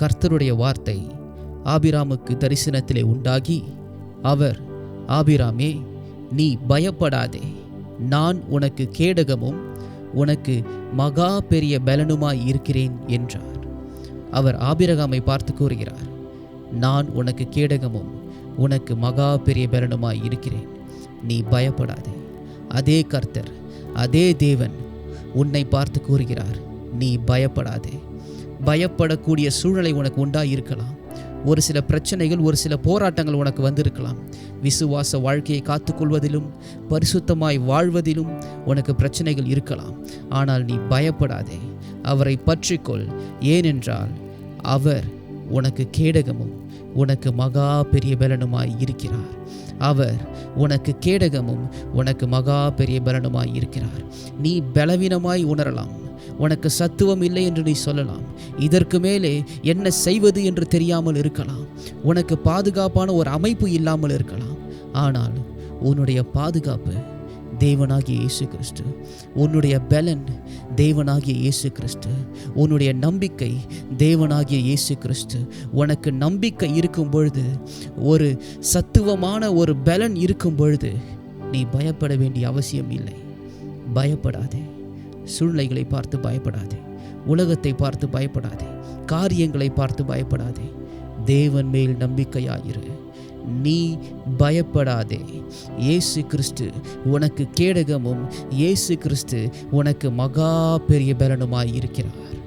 கர்த்தருடைய வார்த்தை ஆபிராமுக்கு தரிசனத்திலே உண்டாகி அவர் ஆபிராமே நீ பயப்படாதே. நான் உனக்கு கேடகமும் உனக்கு மகா பெரிய பலனுமாய் இருக்கிறேன் என்றார். அவர் ஆபிரகாமை பார்த்து கூறுகிறார் நான் உனக்கு கேடகமும் உனக்கு மகா பெரிய பலனுமாய் இருக்கிறேன். நீ பயப்படாதே. அதே கர்த்தர் அதே தேவன் உன்னை பார்த்து கூறுகிறார் நீ பயப்படாதே. பயப்படக்கூடிய சூழலை உனக்கு உண்டாயிருக்கலாம். ஒரு சில பிரச்சனைகள் ஒரு சில போராட்டங்கள் உனக்கு வந்திருக்கலாம். விசுவாச வாழ்க்கையை காத்துக்கொள்வதிலும் பரிசுத்தமாய் வாழ்வதிலும் உனக்கு பிரச்சனைகள் இருக்கலாம். ஆனால் நீ பயப்படாதே. அவரை பற்றிக்கொள். ஏனென்றால் அவர் உனக்கு கேடகமும் உனக்கு மகா பெரிய பலனுமாய் இருக்கிறார். அவர் உனக்கு கேடகமும் உனக்கு மகா பெரிய பலனுமாய் இருக்கிறார். நீ பலவீனமாய் உணரலாம். உனக்கு சத்துவம் இல்லை என்று நீ சொல்லலாம். இதற்கு மேலே என்ன செய்வது என்று தெரியாமல் இருக்கலாம். உனக்கு பாதுகாப்பான ஒரு அமைப்பு இல்லாமல் இருக்கலாம். ஆனால் உன்னுடைய பாதுகாப்பு தேவனாகிய இயேசு கிறிஸ்து உன்னுடைய பலன் தேவனாகிய இயேசு கிறிஸ்து உன்னுடைய நம்பிக்கை தேவனாகிய இயேசு கிறிஸ்து உனக்கு நம்பிக்கை இருக்கும் பொழுது ஒரு சத்துவமான ஒரு பலன் இருக்கும் பொழுது நீ பயப்பட வேண்டிய அவசியம் இல்லை. பயப்படாதே. சூழ்நிலைகளை பார்த்து பயப்படாதே. உலகத்தை பார்த்து பயப்படாதே. காரியங்களை பார்த்து பயப்படாதே. தேவன் மேல் நம்பிக்கையாயிரு. நீ பயப்படாதே. இயேசு கிறிஸ்து உனக்கு கேடகமும் இயேசு கிறிஸ்து உனக்கு மகா பெரிய பலனுமாய் இருக்கிறார்.